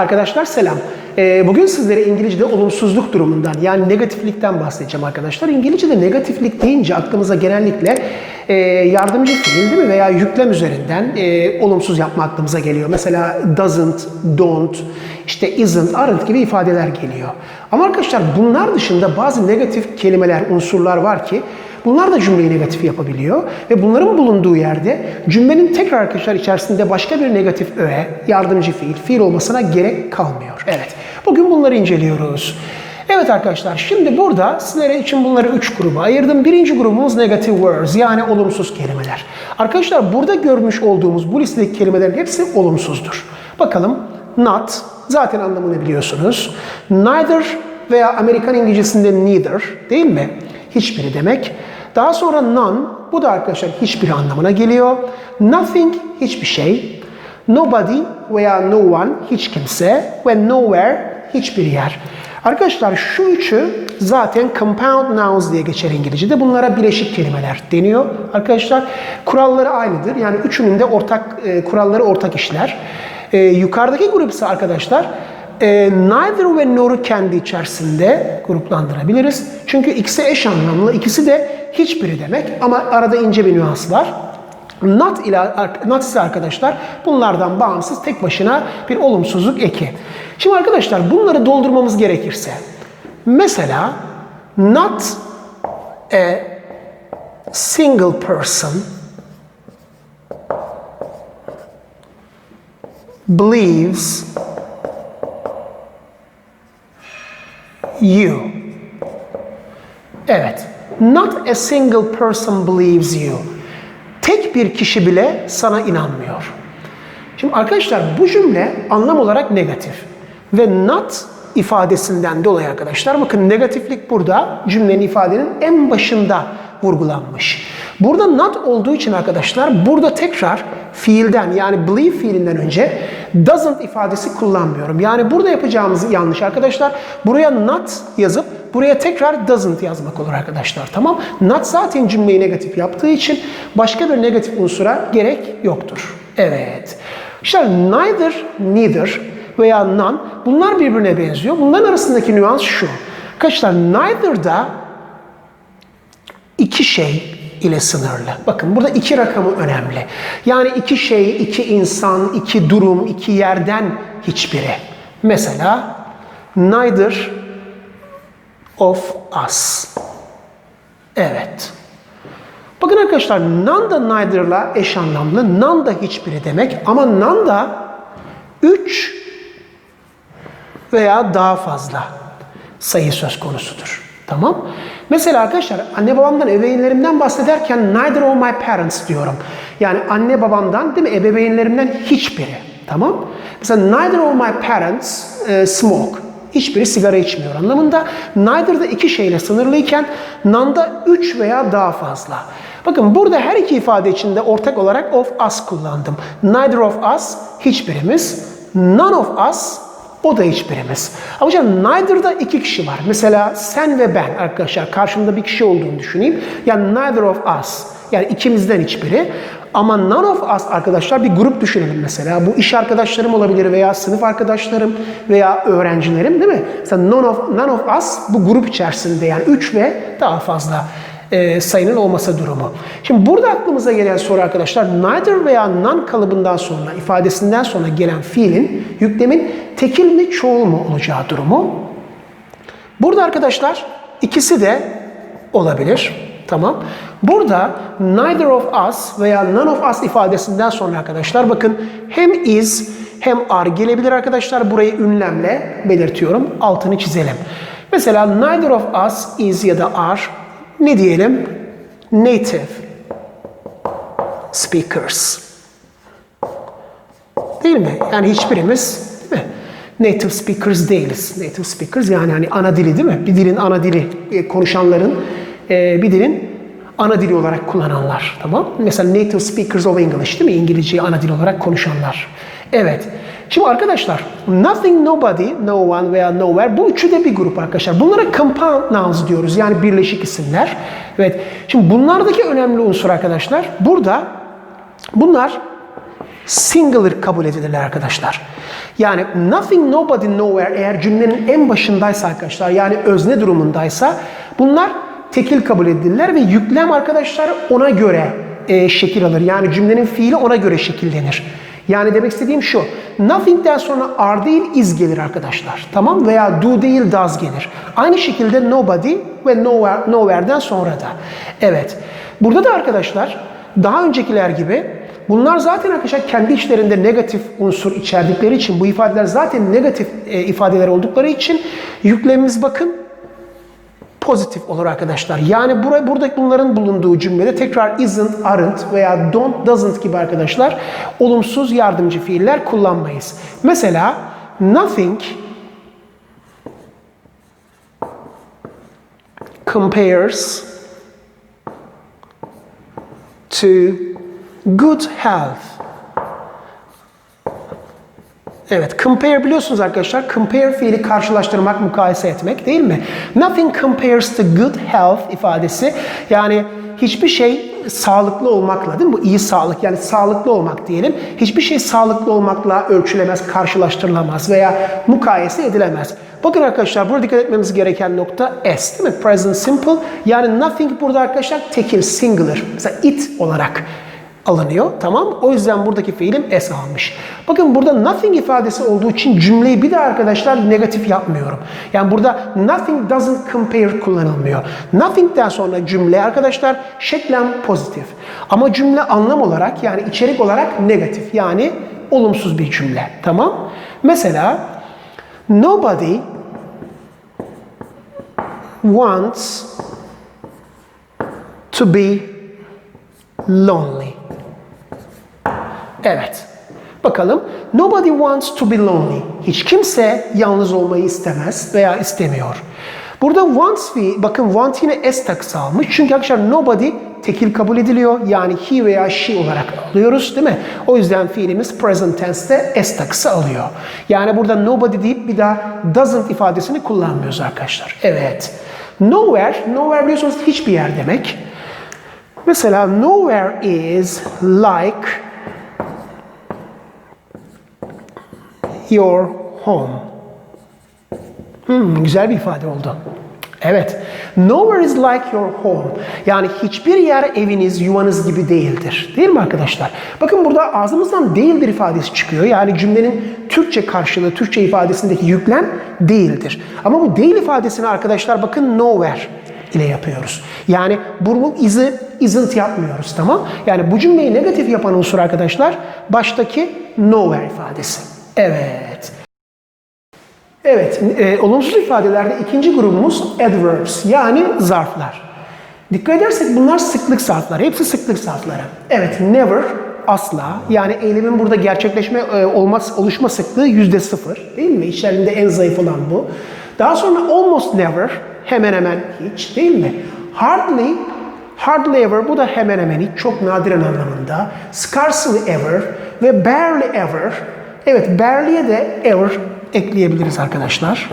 Arkadaşlar selam. Ee, bugün sizlere İngilizce'de olumsuzluk durumundan yani negatiflikten bahsedeceğim arkadaşlar. İngilizce'de negatiflik deyince aklımıza genellikle e, yardımcı fiil değil mi veya yüklem üzerinden e, olumsuz yapma aklımıza geliyor. Mesela doesn't, don't, işte isn't, aren't gibi ifadeler geliyor. Ama arkadaşlar bunlar dışında bazı negatif kelimeler, unsurlar var ki Bunlar da cümleyi negatif yapabiliyor ve bunların bulunduğu yerde cümlenin tekrar arkadaşlar içerisinde başka bir negatif öğe, yardımcı fiil, fiil olmasına gerek kalmıyor. Evet, bugün bunları inceliyoruz. Evet arkadaşlar, şimdi burada sizlere için bunları üç gruba ayırdım. Birinci grubumuz negative words yani olumsuz kelimeler. Arkadaşlar burada görmüş olduğumuz bu listedeki kelimelerin hepsi olumsuzdur. Bakalım, not, zaten anlamını biliyorsunuz. Neither veya Amerikan İngilizcesinde neither değil mi? Hiçbiri demek. Daha sonra none, bu da arkadaşlar hiçbir anlamına geliyor. Nothing, hiçbir şey. Nobody veya no one, hiç kimse. Ve nowhere, hiçbir yer. Arkadaşlar şu üçü zaten compound nouns diye geçer İngilizce'de. Bunlara bileşik kelimeler deniyor. Arkadaşlar kuralları aynıdır. Yani üçünün de ortak e, kuralları ortak işler. E, yukarıdaki grup ise arkadaşlar e, neither ve nor'u kendi içerisinde gruplandırabiliriz. Çünkü ikisi eş anlamlı, ikisi de hiçbiri demek ama arada ince bir nüans var. Not ile not ise arkadaşlar bunlardan bağımsız tek başına bir olumsuzluk eki. Şimdi arkadaşlar bunları doldurmamız gerekirse mesela not a single person believes you. Evet. Not a single person believes you. Tek bir kişi bile sana inanmıyor. Şimdi arkadaşlar bu cümle anlam olarak negatif. Ve not ifadesinden dolayı arkadaşlar bakın negatiflik burada cümlenin ifadenin en başında vurgulanmış. Burada not olduğu için arkadaşlar burada tekrar fiilden yani believe fiilinden önce doesn't ifadesi kullanmıyorum. Yani burada yapacağımız yanlış arkadaşlar. Buraya not yazıp buraya tekrar doesn't yazmak olur arkadaşlar. Tamam? Not zaten cümleyi negatif yaptığı için başka bir negatif unsura gerek yoktur. Evet. İşte neither, neither veya none bunlar birbirine benziyor. Bunların arasındaki nüans şu. Arkadaşlar neither'da iki şey ile sınırlı. Bakın burada iki rakamı önemli. Yani iki şey, iki insan, iki durum, iki yerden hiçbiri. Mesela neither of us. Evet. Bakın arkadaşlar none da neither'la eş anlamlı. None da hiçbiri demek ama none da üç veya daha fazla sayı söz konusudur. Tamam. Mesela arkadaşlar anne babamdan, ebeveynlerimden bahsederken neither of my parents diyorum. Yani anne babamdan değil mi ebeveynlerimden hiçbiri. Tamam. Mesela neither of my parents e, smoke. Hiçbiri sigara içmiyor anlamında. Neither'da iki şeyle sınırlıyken none'da üç veya daha fazla. Bakın burada her iki ifade içinde ortak olarak of us kullandım. Neither of us hiçbirimiz. None of us o da hiçbirimiz. Ama hocam neither'da iki kişi var. Mesela sen ve ben arkadaşlar karşımda bir kişi olduğunu düşüneyim. Yani neither of us. Yani ikimizden hiçbiri. Ama none of us arkadaşlar bir grup düşünelim mesela. Bu iş arkadaşlarım olabilir veya sınıf arkadaşlarım veya öğrencilerim değil mi? Mesela none of, none of us bu grup içerisinde yani üç ve daha fazla e, sayının olması durumu. Şimdi burada aklımıza gelen soru arkadaşlar neither veya none kalıbından sonra ifadesinden sonra gelen fiilin yüklemin tekil mi çoğul mu olacağı durumu. Burada arkadaşlar ikisi de olabilir. Tamam. Burada neither of us veya none of us ifadesinden sonra arkadaşlar bakın hem is hem are gelebilir arkadaşlar. Burayı ünlemle belirtiyorum. Altını çizelim. Mesela neither of us is ya da are ne diyelim? Native speakers. Değil mi? Yani hiçbirimiz değil mi? Native speakers değiliz. Native speakers yani hani ana dili değil mi? Bir dilin ana dili e, konuşanların e, bir dilin ana dili olarak kullananlar. Tamam? Mesela native speakers of English değil mi? İngilizceyi ana dil olarak konuşanlar. Evet. Şimdi arkadaşlar nothing, nobody, no one veya nowhere bu üçü de bir grup arkadaşlar. Bunlara compound nouns diyoruz. Yani birleşik isimler. Evet. Şimdi bunlardaki önemli unsur arkadaşlar burada bunlar singular kabul edilirler arkadaşlar. Yani nothing, nobody, nowhere eğer cümlenin en başındaysa arkadaşlar yani özne durumundaysa bunlar tekil kabul edilirler ve yüklem arkadaşlar ona göre e, şekil alır. Yani cümlenin fiili ona göre şekillenir. Yani demek istediğim şu. Nothing'den sonra are değil is gelir arkadaşlar. Tamam veya do değil does gelir. Aynı şekilde nobody ve nowhere, nowhere'den sonra da. Evet. Burada da arkadaşlar daha öncekiler gibi bunlar zaten arkadaşlar kendi içlerinde negatif unsur içerdikleri için bu ifadeler zaten negatif e, ifadeler oldukları için yüklemimiz bakın pozitif olur arkadaşlar. Yani bura, burada bunların bulunduğu cümlede tekrar isn't, aren't veya don't, doesn't gibi arkadaşlar olumsuz yardımcı fiiller kullanmayız. Mesela nothing compares to good health. Evet, compare biliyorsunuz arkadaşlar. Compare fiili karşılaştırmak, mukayese etmek değil mi? Nothing compares to good health ifadesi. Yani hiçbir şey sağlıklı olmakla değil mi? Bu iyi sağlık yani sağlıklı olmak diyelim. Hiçbir şey sağlıklı olmakla ölçülemez, karşılaştırılamaz veya mukayese edilemez. Bakın arkadaşlar burada dikkat etmemiz gereken nokta S değil mi? Present simple. Yani nothing burada arkadaşlar tekil, singular. Mesela it olarak alınıyor. Tamam. O yüzden buradaki fiilim S almış. Bakın burada nothing ifadesi olduğu için cümleyi bir de arkadaşlar negatif yapmıyorum. Yani burada nothing doesn't compare kullanılmıyor. Nothing'den sonra cümle arkadaşlar şeklen pozitif. Ama cümle anlam olarak yani içerik olarak negatif. Yani olumsuz bir cümle. Tamam. Mesela nobody wants to be lonely. Evet. Bakalım. Nobody wants to be lonely. Hiç kimse yalnız olmayı istemez veya istemiyor. Burada wants fi, bakın want yine s takısı almış. Çünkü arkadaşlar nobody tekil kabul ediliyor. Yani he veya she olarak alıyoruz değil mi? O yüzden fiilimiz present tense'te s takısı alıyor. Yani burada nobody deyip bir daha doesn't ifadesini kullanmıyoruz arkadaşlar. Evet. Nowhere, nowhere biliyorsunuz hiçbir yer demek. Mesela nowhere is like your home. Hmm, güzel bir ifade oldu. Evet. Nowhere is like your home. Yani hiçbir yer eviniz, yuvanız gibi değildir. Değil mi arkadaşlar? Bakın burada ağzımızdan değildir ifadesi çıkıyor. Yani cümlenin Türkçe karşılığı, Türkçe ifadesindeki yüklem değildir. Ama bu değil ifadesini arkadaşlar bakın nowhere ile yapıyoruz. Yani bunu is'i isn't yapmıyoruz tamam? Yani bu cümleyi negatif yapan unsur arkadaşlar baştaki nowhere ifadesi. Evet. Evet, e, olumsuz ifadelerde ikinci grubumuz adverbs yani zarflar. Dikkat edersek bunlar sıklık zarfları. Hepsi sıklık zarfları. Evet, never asla yani eylemin burada gerçekleşme e, olmaz oluşma sıklığı yüzde sıfır değil mi? İçlerinde en zayıf olan bu. Daha sonra almost never hemen hemen hiç değil mi? Hardly hardly ever bu da hemen hemen hiç çok nadiren anlamında. Scarcely ever ve barely ever Evet, barely'e de ever ekleyebiliriz arkadaşlar.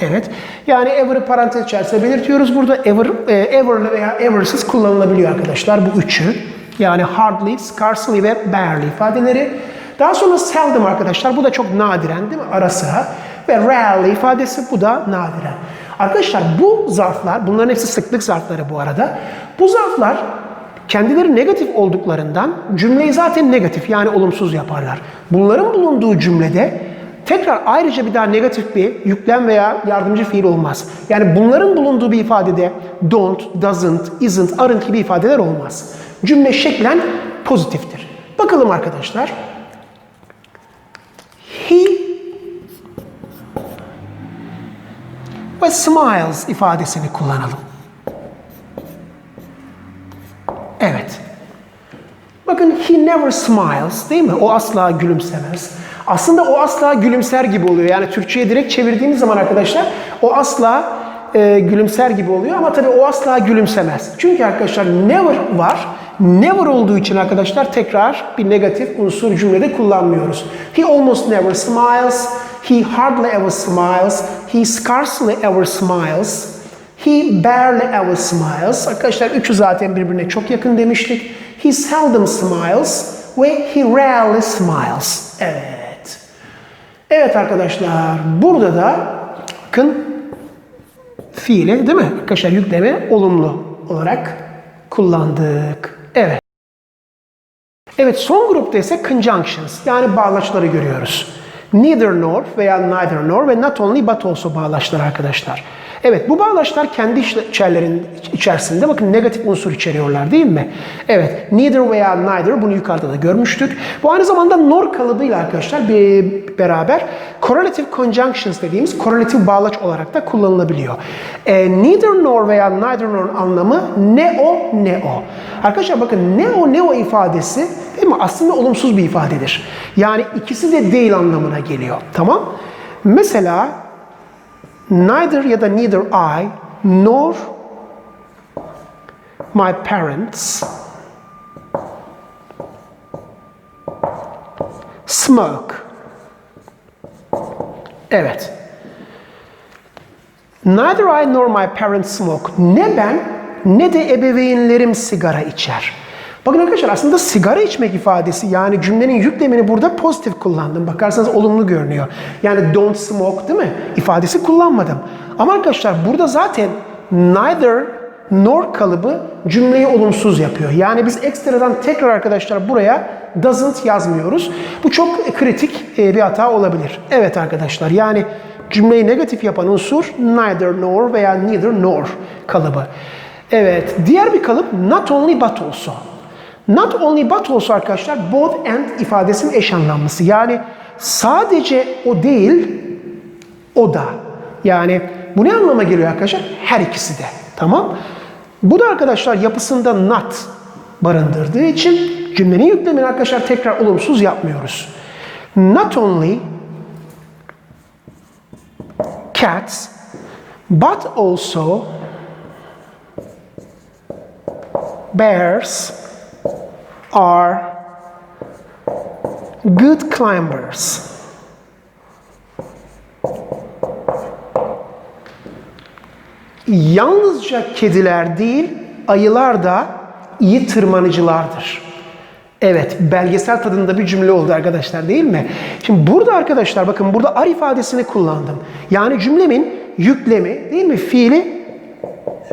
Evet. Yani ever'ı parantez içerisinde belirtiyoruz. Burada ever, e, ever'lı veya ever'sız kullanılabiliyor arkadaşlar bu üçü. Yani hardly, scarcely ve barely ifadeleri. Daha sonra seldom arkadaşlar. Bu da çok nadiren değil mi? Ara sıra. Ve rarely ifadesi bu da nadiren. Arkadaşlar bu zarflar, bunların hepsi sıklık zarfları bu arada. Bu zarflar kendileri negatif olduklarından cümleyi zaten negatif yani olumsuz yaparlar. Bunların bulunduğu cümlede tekrar ayrıca bir daha negatif bir yüklem veya yardımcı fiil olmaz. Yani bunların bulunduğu bir ifadede don't, doesn't, isn't, aren't gibi ifadeler olmaz. Cümle şeklen pozitiftir. Bakalım arkadaşlar. He ve smiles ifadesini kullanalım. Evet. Bakın he never smiles değil mi? O asla gülümsemez. Aslında o asla gülümser gibi oluyor. Yani Türkçe'ye direkt çevirdiğimiz zaman arkadaşlar o asla e, gülümser gibi oluyor ama tabii o asla gülümsemez. Çünkü arkadaşlar never var. Never olduğu için arkadaşlar tekrar bir negatif unsur cümlede kullanmıyoruz. He almost never smiles. He hardly ever smiles. He scarcely ever smiles. He barely ever smiles. Arkadaşlar üçü zaten birbirine çok yakın demiştik. He seldom smiles. ve he rarely smiles. Evet. Evet arkadaşlar burada da bakın fiili değil mi? Arkadaşlar yükleme olumlu olarak kullandık. Evet. Evet son grupta ise conjunctions yani bağlaçları görüyoruz. Neither nor veya neither nor ve not only but also bağlaçlar arkadaşlar. Evet bu bağlaçlar kendi içerlerin içerisinde bakın negatif unsur içeriyorlar değil mi? Evet neither veya neither bunu yukarıda da görmüştük. Bu aynı zamanda nor kalıbıyla arkadaşlar bir beraber correlative conjunctions dediğimiz korelatif bağlaç olarak da kullanılabiliyor. E, neither nor veya neither nor anlamı ne o ne o. Arkadaşlar bakın ne o ne o ifadesi değil mi? Aslında olumsuz bir ifadedir. Yani ikisi de değil anlamına geliyor. Tamam? Mesela neither ya da neither I nor my parents smoke. Evet. Neither I nor my parents smoke. Ne ben ne de ebeveynlerim sigara içer. Bakın arkadaşlar aslında sigara içmek ifadesi yani cümlenin yüklemini burada pozitif kullandım. Bakarsanız olumlu görünüyor. Yani don't smoke değil mi? ifadesi kullanmadım. Ama arkadaşlar burada zaten neither nor kalıbı cümleyi olumsuz yapıyor. Yani biz ekstradan tekrar arkadaşlar buraya doesn't yazmıyoruz. Bu çok kritik bir hata olabilir. Evet arkadaşlar yani cümleyi negatif yapan unsur neither nor veya neither nor kalıbı. Evet diğer bir kalıp not only but also. Not only but also arkadaşlar both and ifadesinin eş anlamlısı. Yani sadece o değil o da. Yani bu ne anlama geliyor arkadaşlar? Her ikisi de. Tamam. Bu da arkadaşlar yapısında not barındırdığı için cümlenin yüklemini arkadaşlar tekrar olumsuz yapmıyoruz. Not only cats but also bears are good climbers. Yalnızca kediler değil, ayılar da iyi tırmanıcılardır. Evet, belgesel tadında bir cümle oldu arkadaşlar değil mi? Şimdi burada arkadaşlar bakın burada ar ifadesini kullandım. Yani cümlemin yüklemi değil mi? Fiili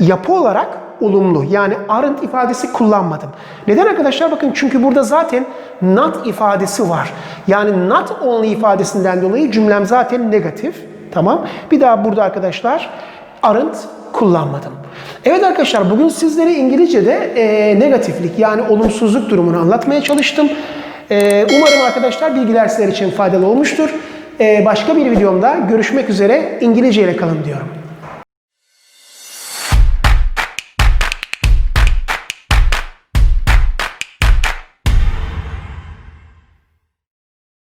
yapı olarak olumlu. Yani aren't ifadesi kullanmadım. Neden arkadaşlar? Bakın çünkü burada zaten not ifadesi var. Yani not only ifadesinden dolayı cümlem zaten negatif. Tamam. Bir daha burada arkadaşlar aren't kullanmadım. Evet arkadaşlar bugün sizlere İngilizce'de e, negatiflik yani olumsuzluk durumunu anlatmaya çalıştım. E, umarım arkadaşlar bilgiler sizler için faydalı olmuştur. E, başka bir videomda görüşmek üzere İngilizce ile kalın diyorum.